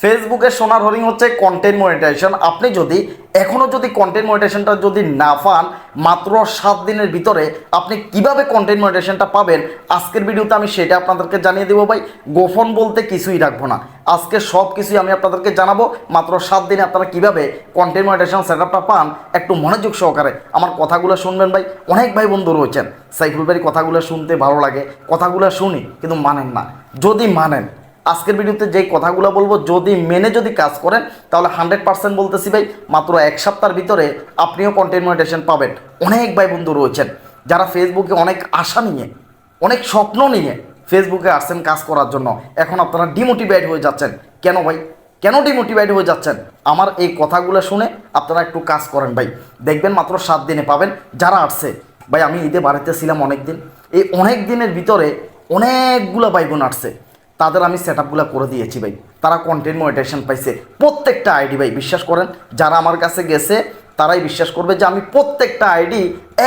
ফেসবুকের সোনার হরিং হচ্ছে কন্টেন্ট মনিটাইজেশন আপনি যদি এখনও যদি কন্টেন্ট মনিটাইজেশনটা যদি না পান, মাত্র সাত দিনের ভিতরে আপনি কীভাবে কন্টেন্ট মনিটাইজেশনটা পাবেন, আজকের ভিডিওতে আমি সেটা আপনাদেরকে জানিয়ে দেবো ভাই। গোপন বলতে কিছুই রাখব না। আজকে সব কিছুই আমি আপনাদেরকে জানাব। মাত্র সাত দিনে আপনারা কীভাবে কন্টেন্ট মনিটাইজেশন সেট আপটা পান, একটু মনোযোগ সহকারে আমার কথাগুলো শুনবেন ভাই। অনেক ভাই বন্ধু রয়েছেন, সাইফুল ভাই কথাগুলো শুনতে ভালো লাগে। কথাগুলো শুনি, কিন্তু মানেন না। যদি মানেন আজকের ভিডিওতে যে কথাগুলো বলব, যদি মেনে যদি কাজ করেন, তাহলে হান্ড্রেড পার্সেন্ট বলতেছি ভাই, মাত্র এক সপ্তাহের ভিতরে আপনিও কন্টেন্ট পাবেন। অনেক ভাই বন্ধু রয়েছেন, যারা ফেসবুকে অনেক আশা নিয়ে, অনেক স্বপ্ন নিয়ে ফেসবুকে আসছেন কাজ করার জন্য। এখন আপনারা ডিমোটিভেট হয়ে যাচ্ছেন। কেন ভাই? কেন ডিমোটিভেট হয়ে যাচ্ছেন? আমার এই কথাগুলো শুনে আপনারা একটু কাজ করেন ভাই। দেখবেন মাত্র সাত দিনে পাবেন। যারা আসছে, ভাই আমি ঈদে বাড়িতে ছিলাম অনেক দিন এই অনেক দিনের ভিতরে অনেকগুলো ভাই বোন আসছে। তাদের আমি সেট আপগুলো করে দিয়েছি ভাই। তারা কন্টেন্ট মনিটাইজেশন পাইছে। প্রত্যেকটা আইডি ভাই, বিশ্বাস করেন, যারা আমার কাছে গেছে, তারাই বিশ্বাস করবে যে আমি প্রত্যেকটা আইডি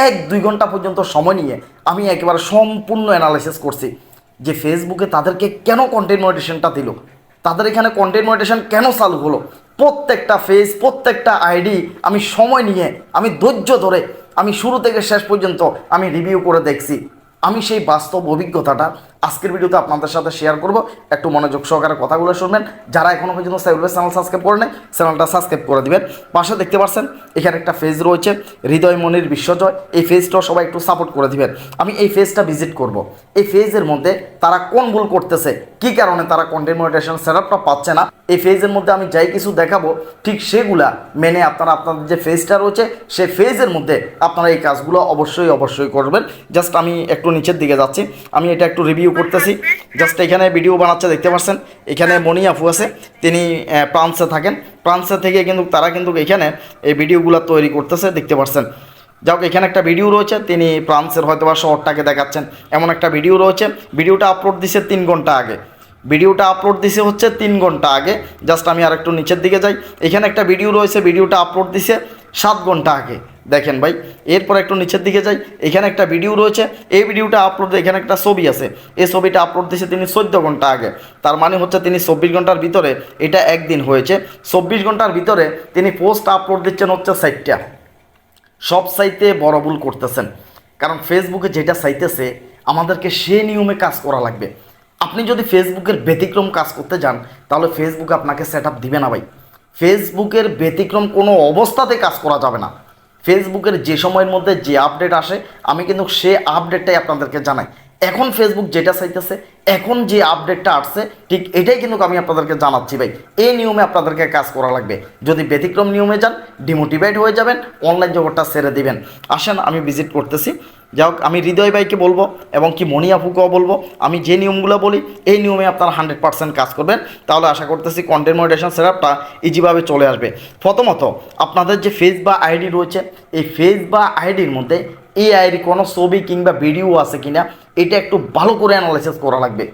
এক, দুই ঘণ্টা পর্যন্ত সময় নিয়ে আমি একেবারে সম্পূর্ণ অ্যানালাইসিস করছি যে ফেসবুকে তাদেরকে কেন কন্টেন্ট মনিটেশনটা দিল? তাদের এখানে কন্টেন্ট মনিটেশন কেন চালু হলো? প্রত্যেকটা ফেস প্রত্যেকটা আইডি আমি সময় নিয়ে, আমি ধৈর্য ধরে, আমি শুরু থেকে শেষ পর্যন্ত আমি রিভিউ করে দেখছি। আমি সেই বাস্তব অভিজ্ঞতাটা আজকের ভিডিওতে আপনাদের সাথে শেয়ার করব। একটু মনোযোগ সহকারে কথাগুলো শুনবেন। যারা এখনও পর্যন্ত সাইবুলের চ্যানেল সাবস্ক্রাইব করে নেই, চ্যানেলটা সাবস্ক্রাইব করে দিবেন। পাশে দেখতে পাচ্ছেন, এখানে একটা ফেজ রয়েছে, হৃদয় মনির বিশ্বজয়। এই ফেজটাও সবাই একটু সাপোর্ট করে দিবেন। আমি এই ফেজটা ভিজিট করব। এই ফেজের মধ্যে তারা কোন ভুল করতেছে, কি কারণে তারা কন্টেন্ট মনিটেশন সেটআপটা পাচ্ছে না, এই ফেজের মধ্যে আমি যাই কিছু দেখাবো, ঠিক সেগুলা মেনে আপনারা আপনাদের যে ফেজটা রয়েছে, সেই ফেজের মধ্যে আপনারা এই কাজগুলো অবশ্যই অবশ্যই করবেন। জাস্ট আমি একটু নিচের দিকে যাচ্ছি। আমি এটা একটু রিভিউ করতেছি। জাস্ট এখানে ভিডিও বানাচ্ছে, দেখতে পাচ্ছেন এখানে মনি আফু আছে, তিনি ফ্রান্সে থাকেন। ফ্রান্সে থেকে কিন্তু, তারা কিন্তু এখানে এই ভিডিওগুলো তৈরি করতেছে, দেখতে পাচ্ছেন হোক, এখানে একটা ভিডিও রয়েছে, তিনি ফ্রান্সের হয়তো বা শহরটাকে দেখাচ্ছেন। এমন একটা ভিডিও রয়েছে ভিডিওটা আপলোড দিছে তিন ঘণ্টা আগে। ভিডিওটা আপলোড দিছে হচ্ছে তিন ঘণ্টা আগে। জাস্ট আমি আর একটু নিচের দিকে যাই। এখানে একটা ভিডিও রয়েছে ভিডিওটা আপলোড দিছে সাত ঘণ্টা আগে। দেখেন ভাই, এরপর একটু নিচের দিকে যাই। এখানে একটা ভিডিও রয়েছে। এই ভিডিওটা আপলোড এখানে একটা ছবি আছে। এই ছবিটা আপলোড দিয়েছে তিনি চোদ্দ ঘণ্টা আগে। তার মানে হচ্ছে তিনি চব্বিশ ঘণ্টার ভিতরে এটা একদিন হয়েছে। চব্বিশ ঘণ্টার ভিতরে তিনি পোস্ট আপলোড দিচ্ছেন হচ্ছে সাইটটা সব সাইতে বড় ভুল করতেছেন। কারণ ফেসবুকে যেটা চাইতেছে, আমাদেরকে সে নিয়মে কাজ করা লাগবে। আপনি যদি ফেসবুকের ব্যতিক্রম কাজ করতে যান, তাহলে ফেসবুক আপনাকে সেট দিবে না ভাই। ফেসবুকের ব্যতিক্রম কোনো অবস্থাতে কাজ করা যাবে না। ফেসবুকের যে সময়ের মধ্যে যে আপডেট আসে, আমি কিন্তু সে আপডেটটাই আপনাদেরকে জানাই। এখন ফেসবুক যেটা চাইতেছে, এখন যে আপডেটটা আসছে, ঠিক এটাই কিন্তু আমি আপনাদেরকে জানাচ্ছি ভাই। এই নিয়মে আপনাদেরকে কাজ করা লাগবে। যদি ব্যতিক্রম নিয়মে যান ডিমোটিভেট হয়ে যাবেন অনলাইন জগৎটা সেরে দিবেন। আসেন, আমি ভিজিট করতেছি। যাই হোক, আমি হৃদয় ভাইকে বলব এবং কি মণি আপুকেও বলব, আমি যে নিয়মগুলো বলি, এই নিয়মে আপনারা হান্ড্রেড পার্সেন্ট কাজ করবেন। তাহলে আশা করতেছি কন্টেন্ট মনিটেশন সেটআপটা ইজিভাবে চলে আসবে। প্রথমত, আপনাদের যে ফেস বা আইডি রয়েছে, এই ফেস বা আইডির মধ্যে এই আইডি কোনো ছবি কিংবা ভিডিও আছে কিনা, এটা একটু ভালো করে অ্যানালাইসিস করা লাগবে।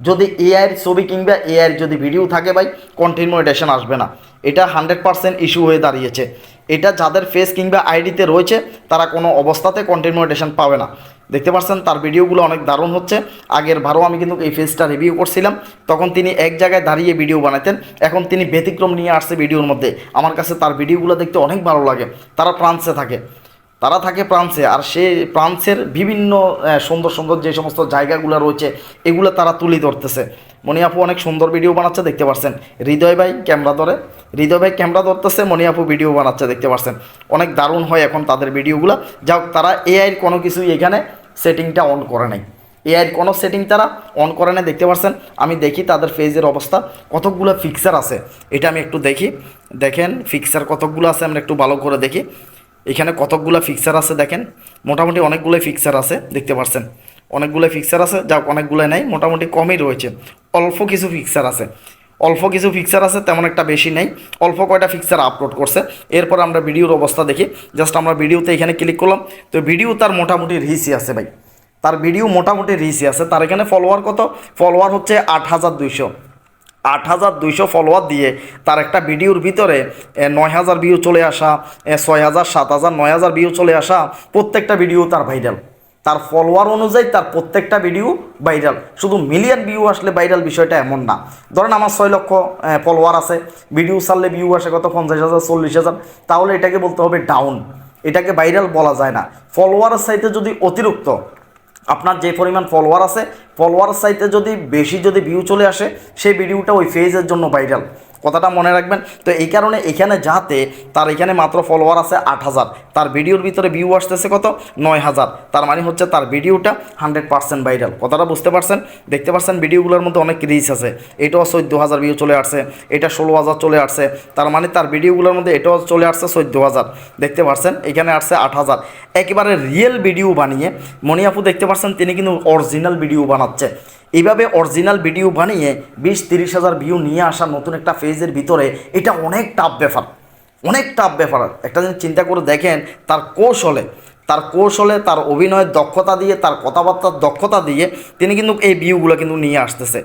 যদি এআইয়ের ছবি কিংবা এআইয়ের যদি ভিডিও থাকে ভাই কন্টেন্ট মনিটেশন আসবে না। এটা হান্ড্রেড পার্সেন্ট ইস্যু হয়ে দাঁড়িয়েছে। এটা যাদের ফেস কিংবা আইডিতে রয়েছে, তারা কোনো অবস্থাতে কন্টেন্ট পাবে না। দেখতে পাচ্ছেন, তার ভিডিওগুলো অনেক দারুণ হচ্ছে। আগের ভারও আমি কিন্তু এই ফেসটা রিভিউ করছিলাম। তখন তিনি এক জায়গায় দাঁড়িয়ে ভিডিও বানাতেন। এখন তিনি ব্যতিক্রম নিয়ে আসছে ভিডিওর মধ্যে। আমার কাছে তার ভিডিওগুলো দেখতে অনেক ভালো লাগে। তারা ফ্রান্সে থাকে। তারা থাকে ফ্রান্সে। আর সে ফ্রান্সের বিভিন্ন সুন্দর সুন্দর যে সমস্ত জায়গাগুলো রয়েছে, এগুলো তারা তুলে ধরতেছে। মনি আপু অনেক সুন্দর ভিডিও বানাচ্ছে, দেখতে পাচ্ছেন। হৃদয় ভাই, ক্যামেরা ধরে। হৃদয় ভাই ক্যামেরা ধরতেছে মনি আপু ভিডিও বানাচ্ছে, দেখতে পাচ্ছেন অনেক দারুণ হয় এখন তাদের ভিডিওগুলো যাই হোক, তারা এআইয়ের কোনো কিছুই এখানে সেটিংটা অন করে নাই। এআইয়ের কোনো সেটিং তারা অন করে না দেখতে পাচ্ছেন আমি দেখি তাদের ফেজের অবস্থা, কতকগুলো ফিক্সার আছে। এটা আমি একটু দেখি। দেখেন ফিক্সার কতকগুলো আছে, আমরা একটু ভালো করে দেখি। এখানে কতকগুলো ফিক্সার আছে, দেখেন। মোটামুটি অনেকগুলো ফিক্সার আছে, দেখতে পাচ্ছেন অনেকগুলো ফিক্সার আছে যা অনেকগুলো নেই, মোটামুটি কমই রয়েছে। অল্প কিছু ফিক্সার আছে। অল্প কিছু ফিক্সার আছে, তেমন একটা বেশি নেই। অল্প কয়টা ফিক্সার আপলোড করছে। এরপর আমরা ভিডিওর অবস্থা দেখি। জাস্ট আমরা ভিডিওতে এখানে ক্লিক করলাম। তো ভিডিও তার মোটামুটি রিসি আছে ভাই। তার ভিডিও মোটামুটি রিচই আছে। তার এখানে ফলোয়ার কত? ফলোয়ার হচ্ছে আট হাজার দুইশো। আট হাজার দুইশো ফলোয়ার দিয়ে তার একটা ভিডিওর ভিতরে নয় হাজার ভিউ চলে আসা ছয় হাজার, সাত হাজার, নয় হাজার ভিউ চলে আসা, প্রত্যেকটা ভিডিও তার ভাইরাল তার ফলোয়ার অনুযায়ী তার প্রত্যেকটা ভিডিও ভাইরাল শুধু মিলিয়ন ভিউ আসলে ভাইরাল বিষয়টা এমন না। ধরেন আমার ছয় লক্ষ ফলোয়ার আছে। ভিডিও ছাড়লে ভিউ আসে কত? পঞ্চাশ হাজার, চল্লিশ হাজার। তাহলে এটাকে বলতে হবে ডাউন এটাকে ভাইরাল বলা যায় না। ফলোয়ারের সাইতে যদি অতিরিক্ত আপনার যে পরিমাণ ফলোয়ার আছে ফলোয়ার সাইতে যদি বেশি যদি ভিউ চলে আসে, সেই ভিডিওটা ওই ফেজের জন্য ভাইরাল কথাটা মনে রাখবেন, তো এই কারণে এখানে যাতে তার এখানে মাত্র ফলোয়ার আছে আট হাজার, তার ভিডিওর ভিতরে ভিউ আসতেছে কত? নয় হাজার, তার মানে হচ্ছে তার ভিডিওটা হান্ড্রেড পার্সেন্ট ভাইরাল কথাটা বুঝতে পারছেন? দেখতে পাচ্ছেন ভিডিওগুলোর মধ্যে অনেক রিচ আছে। এটাও চোদ্দ হাজার ভিউ চলে আসছে, এটা ষোলো হাজার চলে আসছে, তার মানে তার ভিডিওগুলোর মধ্যে এটাও চলে আসছে চোদ্দ হাজার। দেখতে পাচ্ছেন এখানে আসছে আট হাজার। একেবারে রিয়েল ভিডিও বানিয়ে, মণিয়াপু দেখতে পাচ্ছেন তিনি কিন্তু অরিজিনাল ভিডিও বানাচ্ছে। এইভাবে অরিজিনাল ভিডিও বানিয়ে বিশ তিরিশ হাজার ভিউ নিয়ে আসা নতুন একটা ফেজের ভিতরে এটা অনেক টাফ ব্যাপার। অনেক টাফ ব্যাপার। একটা জিনিস চিন্তা করে দেখেন, তার কৌশলে তার কৌশলে, তার অভিনয়ের দক্ষতা দিয়ে, তার কথাবার্তার দক্ষতা দিয়ে তিনি কিন্তু এই ভিউগুলো কিন্তু নিয়ে আসতেছে।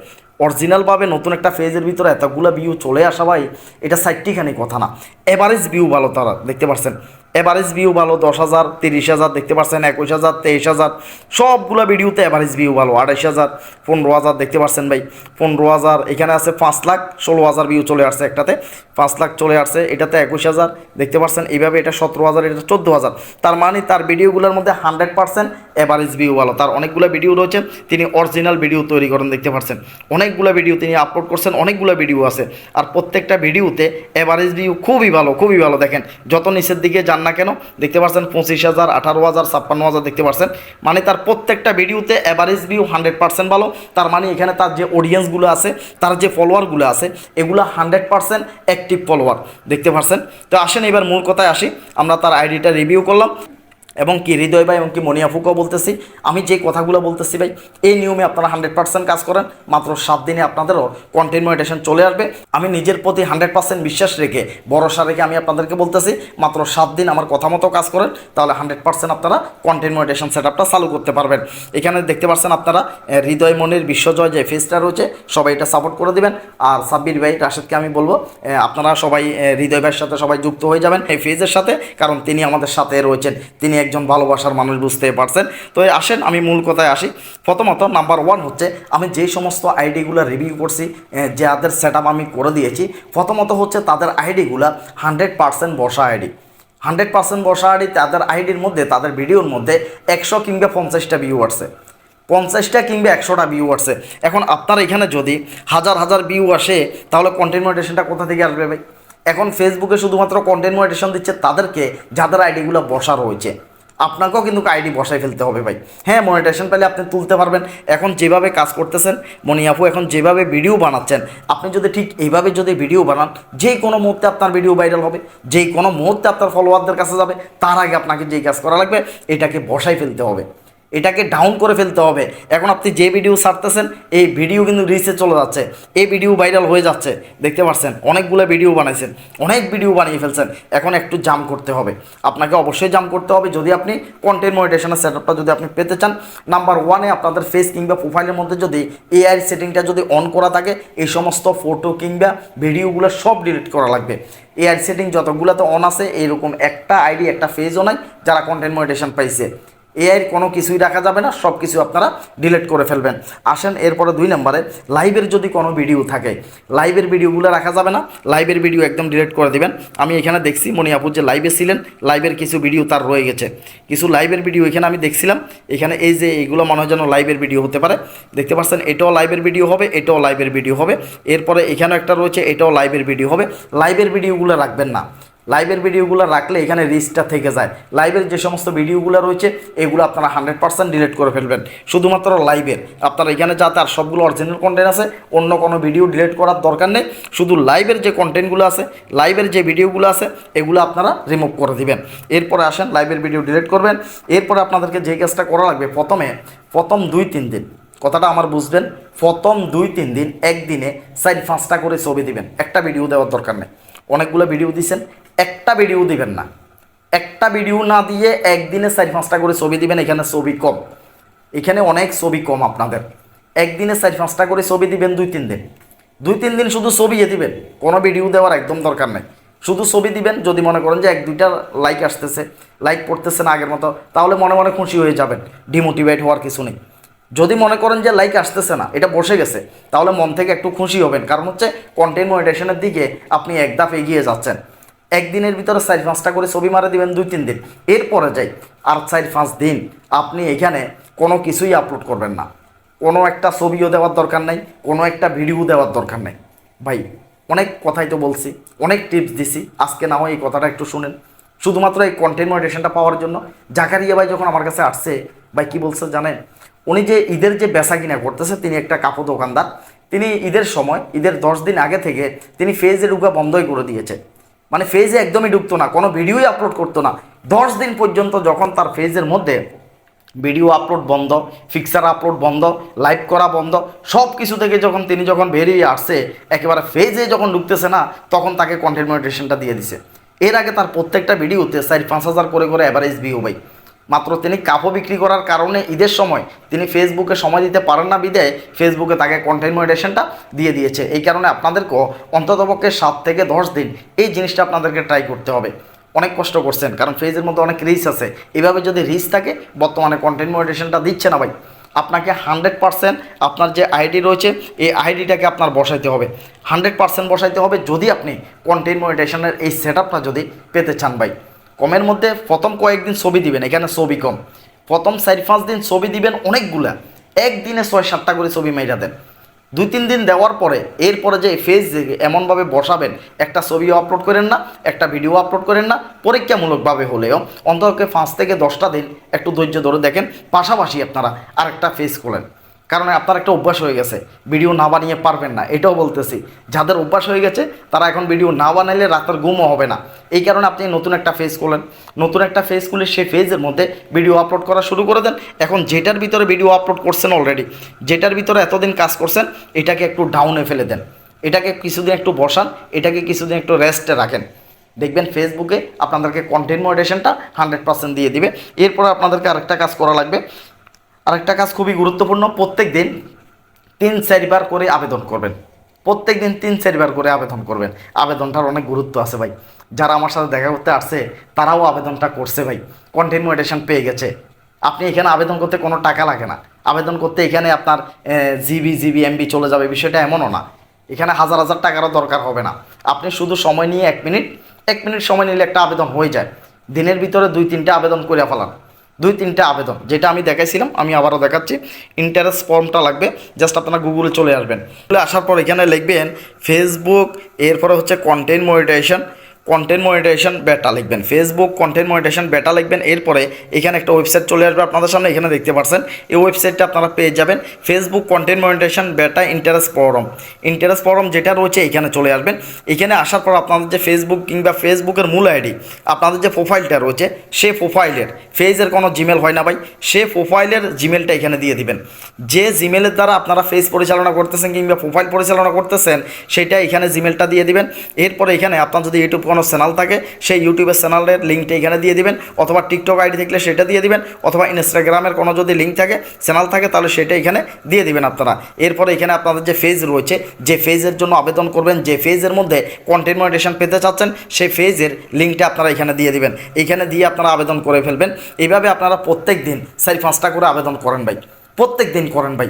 অরিজিনালভাবে নতুন একটা ফেজের ভিতরে এতগুলো ভিউ চলে আসা ভাই, এটা সাইটটিখানি কথা না। এভারেজ ভিউ ভালো তারা, দেখতে পাচ্ছেন এভারেজ ভিউ ভালো, দশ হাজার, তিরিশ হাজার, দেখতে পাচ্ছেন একুশ হাজার, তেইশ হাজার, সবগুলো ভিডিওতে এভারেজ ভিউ ভালো, আড়াইশ হাজার, পনেরো হাজার, দেখতে পাচ্ছেন ভাই। পনেরো হাজার, এখানে আছে পাঁচ লাখ, ষোলো হাজার ভিউ চলে আসছে একটাতে। পাঁচ লাখ চলে আসছে, এটাতে একুশ হাজার, দেখতে পাচ্ছেন এইভাবে এটা সতেরো হাজার, এটা চোদ্দ হাজার। তার মানে তার ভিডিওগুলোর মধ্যে হান্ড্রেড পার্সেন্ট এভারেজ ভিউ ভালো। তার অনেকগুলো ভিডিও রয়েছে, তিনি অরিজিনাল ভিডিও তৈরি করেন, দেখতে পাচ্ছেন অনেকগুলো ভিডিও তিনি আপলোড করছেন, অনেকগুলো ভিডিও আছে। আর প্রত্যেকটা ভিডিওতে এভারেজ ভিউ খুবই ভালো খুবই ভালো দেখেন। যত নিচের দিকে যান না কেন? দেখতে পাচ্ছেন পঁচিশ হাজার, আঠারো হাজার, ছাপ্পান্ন হাজার দেখতে পাচ্ছেন মানে তার প্রত্যেকটা ভিডিওতে অ্যাভারেজ ভিউ হান্ড্রেড পার্সেন্ট ভালো। তার মানে এখানে তার যে অডিয়েন্সগুলো আছে, তার যে ফলোয়ারগুলো আছে, এগুলো হান্ড্রেড পার্সেন্ট অ্যাক্টিভ ফলোয়ার দেখতে পাচ্ছেন তো আসেন, এবার মূল কথায় আসি। আমরা তার আইডিটা রিভিউ করলাম। এবং কি হৃদয় ভাই এবং কি মনিয়াফুকেও বলতেছি। আমি যে কথাগুলো বলতেছি ভাই, এই নিয়মে আপনারা হান্ড্রেড পার্সেন্ট কাজ করেন। মাত্র সাত দিনে আপনাদেরও কন্টেন্ট মনিটেশন চলে আসবে। আমি নিজের প্রতি হান্ড্রেড পার্সেন্ট বিশ্বাস রেখে, ভরসা রেখে আমি আপনাদেরকে বলতেছি, মাত্র সাত দিন আমার কথা মতো কাজ করেন, তাহলে হান্ড্রেড পার্সেন্ট আপনারা কন্টেন্ট মনিটেশন সেট আপটা চালু করতে পারবেন। এখানে দেখতে পাচ্ছেন আপনারা হৃদয় মনির বিশ্বজয় যে ফেসটা রয়েছে, সবাই এটা সাপোর্ট করে দেবেন। আর সাব্বির ভাই, রাশেদকে আমি বলব আপনারা সবাই হৃদয় ভাইয়ের সাথে সবাই যুক্ত হয়ে যাবেন এই ফেজের সাথে, কারণ তিনি আমাদের সাথে রয়েছেন। তিনি একজন ভালোবাসার মানুষ বুঝতে পারছেন। তো আসেন, আমি মূল কথায় আসি। প্রথমত নাম্বার ওয়ান হচ্ছে, আমি যে সমস্ত আইডিগুলো রিভিউ করছি যাদের সেট আমি করে দিয়েছি, প্রথমত হচ্ছে তাদের আইডিগুলো হান্ড্রেড পার্সেন্ট বসা আইডি। হান্ড্রেড পার্সেন্ট বসা আইডি তাদের আইডির মধ্যে, তাদের ভিডিওর মধ্যে একশো কিংবা পঞ্চাশটা ভিউ আসছে। পঞ্চাশটা কিংবা একশোটা ভিউ আসছে। এখন আপনার এখানে যদি হাজার হাজার ভিউ আসে, তাহলে কন্টেন্ট কোথা থেকে আসবে ভাই? এখন ফেসবুকে শুধুমাত্র কন্টেন্ট মনিটেশন দিচ্ছে তাদেরকে, যাদের আইডিগুলো বসা রয়েছে। আপনাকেও কিন্তু আইডি বসাই ফেলতে হবে ভাই। হ্যাঁ মনিটেশন পেলে আপনি তুলতে পারবেন। এখন যেভাবে কাজ করতেছেন মনিয়াপু এখন যেভাবে ভিডিও বানাচ্ছেন, আপনি যদি ঠিক এইভাবে যদি ভিডিও বানান, যে কোনো মুহূর্তে আপনার ভিডিও ভাইরাল হবে যেই কোনো মুহূর্তে আপনার ফলোয়ারদের কাছে যাবে, তার আগে আপনাকে যেই কাজ করা লাগবে, এটাকে বসাই ফেলতে হবে। এটাকে ডাউন করে ফেলতে হবে। এখন আপনি যে ভিডিও ছাড়তেছেন, এই ভিডিও কিন্তু রিসে চলে যাচ্ছে। এই ভিডিও ভাইরাল হয়ে যাচ্ছে। দেখতে পাচ্ছেন অনেকগুলো ভিডিও বানাইছেন। অনেক ভিডিও বানিয়ে ফেলছেন। এখন একটু জাম করতে হবে। আপনাকে অবশ্যই জাম করতে হবে। যদি আপনি কন্টেন্ট মনিটেশনের সেটআপটা যদি আপনি পেতে চান নাম্বার ওয়ানে আপনাদের ফেস কিংবা প্রোফাইলের মধ্যে যদি এআই সেটিংটা যদি অন করা থাকে, এই সমস্ত ফটো কিংবা ভিডিওগুলো সব ডিলিট করা লাগবে। এআই সেটিং যতগুলোতে অন আছে, এইরকম একটা আইডি একটা ফেজও নাই যারা কন্টেন্ট মনিটেশন পাইছে। এআইয়ের কোনো কিছুই রাখা যাবে না সব কিছু আপনারা ডিলেট করে ফেলবেন। আসেন এরপরে দুই নম্বরে লাইভের যদি কোনো ভিডিও থাকে লাইভের ভিডিওগুলো রাখা যাবে না লাইভের ভিডিও একদম ডিলিট করে দিবেন। আমি এখানে দেখছি মনিয়াপুর যে লাইভে ছিলেন লাইভের কিছু ভিডিও তার রয়ে গেছে। কিছু লাইভের ভিডিও এখানে আমি দেখছিলাম, এখানে এই যে এইগুলো মনে হয় যেন লাইভের ভিডিও হতে পারে। দেখতে পাচ্ছেন, এটাও লাইভের ভিডিও হবে, এটাও লাইভের ভিডিও হবে। এরপরে এখানেও একটা রয়েছে, এটাও লাইভের ভিডিও হবে। লাইভের ভিডিওগুলো রাখবেন না। লাইভের ভিডিওগুলো রাখলে এখানে রিস্কটা থেকে যায়। লাইভের যে সমস্ত ভিডিওগুলো রয়েছে, এগুলো আপনারা হান্ড্রেড পার্সেন্ট ডিলিট করে ফেলবেন। শুধুমাত্র লাইভের আপনারা এখানে যাতে আর সবগুলো অরিজিনাল কন্টেন্ট আছে, অন্য কোনো ভিডিও ডিলিট করার দরকার নেই। শুধু লাইভের যে কন্টেন্টগুলো আছে লাইভের যে ভিডিওগুলো আছে, এগুলো আপনারা রিমুভ করে দিবেন। এরপরে আসেন লাইভের ভিডিও ডিলিট করবেন। এরপরে আপনাদেরকে যে কাজটা করা লাগবে, প্রথমে, প্রথম দুই, তিন দিন। কথাটা আমার বুঝবেন, প্রথম দুই, তিন দিন, একদিনে চার, পাঁচটা করে ছবি দিবেন। একটা ভিডিও দেওয়ার দরকার নেই। অনেকগুলো ভিডিও দিছেন একটা ভিডিও দিবেন না। একটা ভিডিও না দিয়ে একদিনে চার পাঁচটা করে ছবি দিবেন, এখানে ছবি কম। এখানে অনেক ছবি কম আপনাদের। একদিনে চার পাঁচটা করে ছবি দিবেন দুই, তিন দিন। দুই, তিন দিন শুধু ছবি দিবেন। কোনো ভিডিও দেওয়ার একদম দরকার নেই। শুধু ছবি দিবেন, যদি মনে করেন যে এক, দুইটা লাইক আসতেছে লাইক পড়তেছে না আগের মতো, তাহলে মনে মনে খুশি হয়ে যাবেন। ডিমোটিভেট হওয়ার কিছু নেই। যদি মনে করেন যে লাইক আসতেছে না, এটা বসে গেছে, তাহলে মন থেকে একটু খুশি হবেন। কারণ হচ্ছে কন্টেন্ট মনিটেশনের দিকে আপনি এক ধাপ এগিয়ে যাচ্ছেন। একদিনের ভিতরে চার পাঁচটা করে ছবি মারা দিবেন দুই, তিন দিন। এরপরে যাই, আর চার পাঁচ দিন আপনি এখানে কোনো কিছুই আপলোড করবেন না। কোনো একটা ছবিও দেওয়ার দরকার নাই, কোনো একটা ভিডিও দেওয়ার দরকার নাই। ভাই, অনেক কথাই তো বলছি, অনেক টিপস দিছি, আজকে না হয় এই কথাটা একটু শুনেন। শুধুমাত্র এই কন্টেন্ট মনিটেশনটা পাওয়ার জন্য। জাকারিয়া ভাই যখন আমার কাছে আসছে, ভাই কি বলছে জানেন? উনি যে ঈদের যে বেচা কিনা করতেছে, তিনি একটা কাপড় দোকানদার। তিনি ঈদের সময়, ঈদের দশ দিন আগে থেকে তিনি ফেজে ঢুকা বন্ধই করে দিয়েছে। মানে ফেজে একদমই ঢুকতো না, কোনো ভিডিওই আপলোড করতো না। দশ দিন পর্যন্ত যখন তার ফেজের মধ্যে ভিডিও আপলোড বন্ধ ফিক্সার আপলোড বন্ধ লাইভ করা বন্ধ সব কিছু থেকে যখন তিনি যখন বেরিয়ে আসছে, একেবারে ফেজে যখন ঢুকতেছে না, তখন তাকে কন্টেন্ট মনিটেশনটা দিয়ে দিছে। এর আগে তার প্রত্যেকটা ভিডিওতে চার পাঁচ হাজার করে করে অ্যাভারেজ ভিউ ভাই। মাত্র তিনি কাপড় বিক্রি করার কারণে ঈদের সময় তিনি ফেসবুকে সময় দিতে পারেন না বিদায় ফেসবুকে তাকে কন্টেন্ট দিয়ে দিয়েছে। এই কারণে আপনাদেরকেও অন্ততপক্ষে সাত থেকে দশ দিন এই জিনিসটা আপনাদেরকে ট্রাই করতে হবে। অনেক কষ্ট করছেন, কারণ ফেজের মধ্যে অনেক রিস্ক আছে। এভাবে যদি রিস্ক থাকে, বর্তমানে কন্টেন্ট দিচ্ছে না ভাই। আপনাকে হান্ড্রেড পার্সেন্ট আপনার যে আইডি রয়েছে, এই আইডিটাকে আপনার বসাইতে হবে। হান্ড্রেড পার্সেন্ট বসাইতে হবে যদি আপনি কন্টেন্ট এই সেট যদি পেতে চান ভাই। কমের মধ্যে প্রথম কয়েকদিন ছবি দিবেন, এখানে ছবি কম। প্রথম চার, পাঁচ দিন ছবি দিবেন অনেকগুলা। একদিনে ছয়, সাতটা করে ছবি মেয়েরা দেন। দুই, তিন দিন দেওয়ার পরে, এরপরে যে ফেস এমনভাবে বসাবেন, একটা ছবিও আপলোড করেন না, একটা ভিডিও আপলোড করেন না, পরীক্ষামূলকভাবে হলেও অন্তত পাঁচ থেকে দশটা দিন একটু ধৈর্য ধরে দেখেন। পাশাপাশি আপনারা আরেকটা ফেস খোলেন। কারণ আপনার একটা অভ্যাস হয়ে গেছে। ভিডিও না বানিয়ে পারবেন না, এটাও বলতেছি। যাদের অভ্যাস হয়ে গেছে, তারা এখন ভিডিও না বানাইলে রাতের ঘুমও হবে না। এই কারণে আপনি নতুন একটা ফেস খোলেন। নতুন একটা ফেস খুলে সেই ফেজের মধ্যে ভিডিও আপলোড করা শুরু করে দেন। এখন যেটার ভিতরে ভিডিও আপলোড করছেন অলরেডি যেটার ভিতরে এতদিন কাজ করছেন, এটাকে একটু ডাউনে ফেলে দেন। এটাকে কিছুদিন একটু বসান, এটাকে কিছুদিন একটু রেস্টে রাখেন। দেখবেন ফেসবুকে আপনাদেরকে কন্টেন্ট মডারেশনটা হান্ড্রেড পার্সেন্ট দিয়ে দিবে। এরপরে আপনাদেরকে আরেকটা কাজ করা লাগবে। আরেকটা কাজ খুবই গুরুত্বপূর্ণ প্রত্যেক দিন তিন চারিবার করে আবেদন করবেন। প্রত্যেক দিন তিন চারিবার করে আবেদন করবেন। আবেদনটার অনেক গুরুত্ব আছে ভাই। যারা আমার সাথে দেখা করতে আসছে, তারাও আবেদনটা করছে ভাই। কন্টেন্ট মডারেশন পেয়ে গেছে। আপনি এখানে আবেদন করতে কোনো টাকা লাগে না। আবেদন করতে এখানে আপনার জিবি জিবি এমবি চলে যাবে। বিষয়টা এমনও না। এখানে হাজার হাজার টাকারও দরকার হবে না। আপনি শুধু সময় নিয়ে এক মিনিট এক মিনিট সময় নিলে একটা আবেদন হয়ে যায়। দিনের ভিতরে দুই, তিনটা আবেদন করে ফেলান। দুই তিনটা আবেদন, যেটা আমি দেখাইছিলাম, আমি আবারও দেখাচ্ছি। ইন্টারেস্ট ফর্মটা লাগবে জাস্ট আপনারা গুগলে চলে আসবেন। আসার পর এখানে লিখবেন ফেসবুক এরপরে হচ্ছে কন্টেন্ট মনিটাইজেশন কন্টেন্ট মনিটাইজেশন বেটা লিখবেন। ফেসবুক কন্টেন্ট মনিটাইজেশন বেটা লিখবেন। এরপরে এখানে একটা ওয়েবসাইট চলে আসবে আপনাদের সামনে, এখানে দেখতে পাচ্ছেন এই ওয়েবসাইটটা আপনারা পেয়ে যাবেন। Facebook content monetization beta interest form interest form যেটা রয়েছে, এখানে চলে আসবেন। এখানে আসার পর আপনাদের যে ফেসবুক কিংবা ফেসবুকের মূল আইডি, আপনাদের যে প্রোফাইলটা রয়েছে, সে প্রোফাইলের ফেজের কোনো জিমেল হয় না ভাই, সে প্রোফাইলের জিমেলটা এখানে দিয়ে দিবেন। যে জিমেলের দ্বারা আপনারা ফেজ পরিচালনা করতেছেন কিংবা প্রোফাইল পরিচালনা করতেছেন, সেটা এখানে জিমেলটা দিয়ে দিবেন। এরপরে এখানে আপনার যদি ইউটিউব কোনো চ্যানেল থাকে, সেই ইউটিউবের চ্যানেলের লিঙ্কটা এখানে দিয়ে দিবেন, অথবা টিকটক আইডি থাকলে সেটা দিয়ে দিবেন, অথবা ইনস্টাগ্রামের কোনো যদি লিঙ্ক থাকে, চ্যানেল থাকে, তাহলে সেটা এখানে দিয়ে দিবেন আপনারা। এরপরে এখানে আপনাদের যে ফেজ রয়েছে, যে ফেজের জন্য আবেদন করবেন, যে ফেজের মধ্যে কন্টেন্ট মনিটেশন পেতে চাচ্ছেন, সেই ফেজের লিঙ্কটা আপনারা এখানে দিয়ে দিবেন। এখানে দিয়ে আপনারা আবেদন করে ফেলবেন। এইভাবে আপনারা প্রত্যেক দিন চারি পাঁচটা করে আবেদন করেন ভাই। প্রত্যেক দিন করেন ভাই।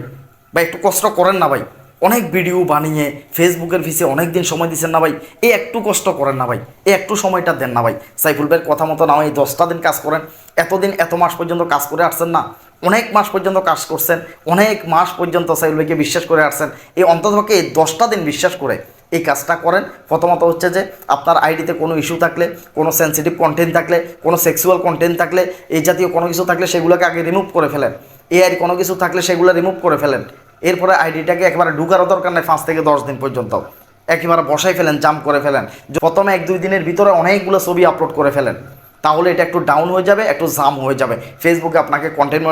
ভাই, একটু কষ্ট করেন না ভাই। অনেক ভিডিও বানিয়ে ফেসবুকের ফিসে অনেক দিন সময় দিচ্ছেন না ভাই। এ একটু কষ্ট করেন না ভাই। এ একটু সময়টা দেন না ভাই। সাইফুল ভাইয়ের কথা মতো না এই দশটা দিন কাজ করেন। এতদিন এত মাস পর্যন্ত কাজ করে আসছেন না। অনেক মাস পর্যন্ত কাজ করছেন। অনেক মাস পর্যন্ত সাইফুল ভাইকে বিশ্বাস করে আসছেন। এই অন্ততপক্ষে এই দশটা দিন বিশ্বাস করে এই কাজটা করেন। প্রথমত হচ্ছে যে, আপনার আইডিতে কোনো ইস্যু থাকলে, কোনো সেন্সিটিভ কন্টেন্ট থাকলে, কোনো সেক্সুয়াল কন্টেন্ট থাকলে, এই জাতীয় কোনো কিছু থাকলে সেগুলোকে আগে রিমুভ করে ফেলেন। এআই কোনো কিছু থাকলে সেগুলো রিমুভ করে ফেলেন। এরপরে আইডিটাকে একেবারে ঢুকারও দরকার নেই পাঁচ থেকে দশ দিন পর্যন্ত। একেবারে বসাই ফেলেন, জাম করে ফেলেন। প্রথমে এক দুই দিনের ভিতরে অনেকগুলো ছবি আপলোড করে ফেলেন। তাহলে এটা একটু ডাউন হয়ে যাবে, একটু জাম হয়ে যাবে। ফেসবুকে আপনাকে কন্টেন্ট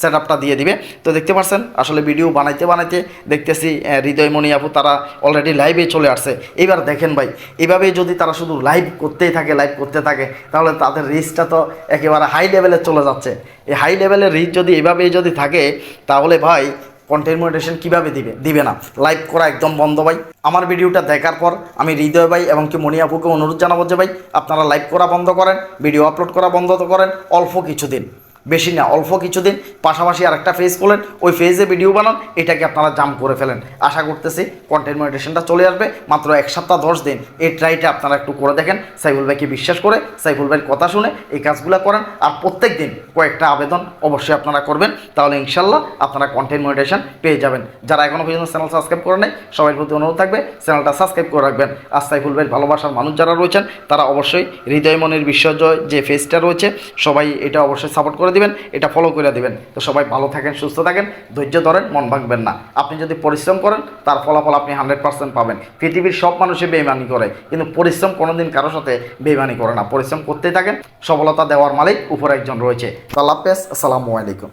সেট আপটা দিয়ে দিবে। তো দেখতে পাচ্ছেন আসলে ভিডিও বানাইতে বানাইতে দেখতেছি হৃদয়মণি আপু তারা অলরেডি লাইভে চলে আসছে। এবার দেখেন ভাই, এভাবে যদি তারা শুধু লাইভ করতেই থাকে লাইভ করতে থাকে, তাহলে তাদের রিচটা তো একেবারে হাই লেভেলে চলে যাচ্ছে। এই হাই লেভেলের রিচ যদি এভাবেই যদি থাকে, তাহলে ভাই কন্টেন্ট মনিটেশন কীভাবে দিবে? দিবে না। লাইভ করা একদম বন্ধ ভাই। আমার ভিডিওটা দেখার পর আমি হৃদয় ভাই এবং কি মনি আপুকে অনুরোধ জানাব যে ভাই, আপনারা লাইভ করা বন্ধ করেন ভিডিও আপলোড করা বন্ধ করেন, অল্প কিছুদিন। বেশি না, অল্প কিছুদিন। পাশাপাশি আরেকটা ফেজ খোলেন ওই ফেজে ভিডিও বানান, এটাকে আপনারা জাম করে ফেলেন। আশা করতেছি কন্টেন্ট মনিটেশনটা চলে আসবে, মাত্র এক সপ্তাহ দশ দিন। এই ট্রাইটা আপনারা একটু করে দেখেন, সাইফুল ভাইকে বিশ্বাস করে, সাইফুল ভাইয়ের কথা শুনে এই কাজগুলো করেন। আর প্রত্যেক দিন কয়েকটা আবেদন অবশ্যই আপনারা করবেন, তাহলে ইনশাল্লাহ আপনারা কন্টেন্ট মনিটেশন পেয়ে যাবেন। যারা এখনও পর্যন্ত চ্যানেল সাবস্ক্রাইব করে নেই সবাই প্রতি অনুরোধ থাকবে চ্যানেলটা সাবস্ক্রাইব করে রাখবেন। আর সাইফুল ভাইয়ের ভালোবাসার মানুষ যারা রয়েছেন, তারা অবশ্যই হৃদয় মনের বিশ্বজয় যে ফেজটা রয়েছে, সবাই এটা অবশ্যই সাপোর্ট করে দিবেন, এটা ফলো করে দিবেন। তো সবাই ভালো থাকেন, সুস্থ থাকেন, ধৈর্য ধরেন, মন ভাঙবেন না। আপনি যদি পরিশ্রম করেন, তার ফলাফল আপনি হান্ড্রেড পার্সেন্ট পাবেন। পৃথিবীর সব মানুষই বেইমানি করে, কিন্তু পরিশ্রম কোনোদিন কারোর সাথে বেইমানি করে না। পরিশ্রম করতেই থাকেন, সফলতা দেওয়ার মালিক উপরে একজন রয়েছে। তাল্লাহ হাফেজ, আসসালামু আলাইকুম।